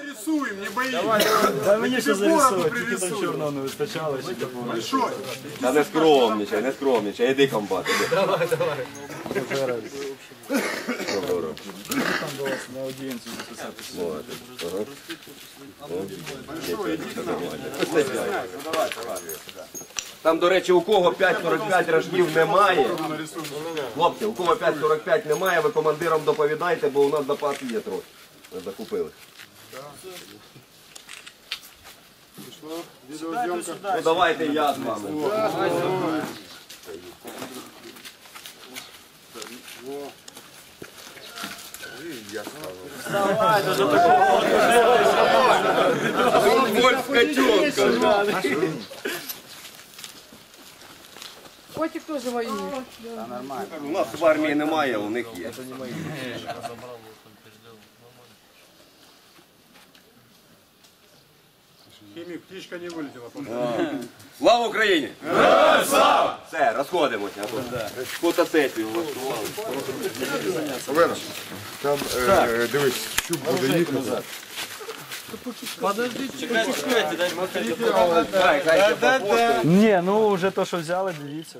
Нарисуем, не боись. Та мені ще Ти тільки там чорного не вистачало. ще. Большой. Та не скромничай, не скромничай, іди комбат, іди. Давай, давай. Там до вас на аудієнцію записатися. Там, до речі, у кого 5.45 рожків немає. Хлопці, у кого 5.45 немає, ви командирам доповідайте, бо у нас запас є трохи. Ми закупили. Ну давайте я з вами. Вольф котенка. Котик тоже воюет. У нас в армії немає, у них є. Химик, птичка не вылетела. Слава Україні! Слава! Все, розходимося. Фотосесію влаштували. Олена, там е, дивись, щуп буде їхати. Ні, ну вже то, що взяли, дивіться.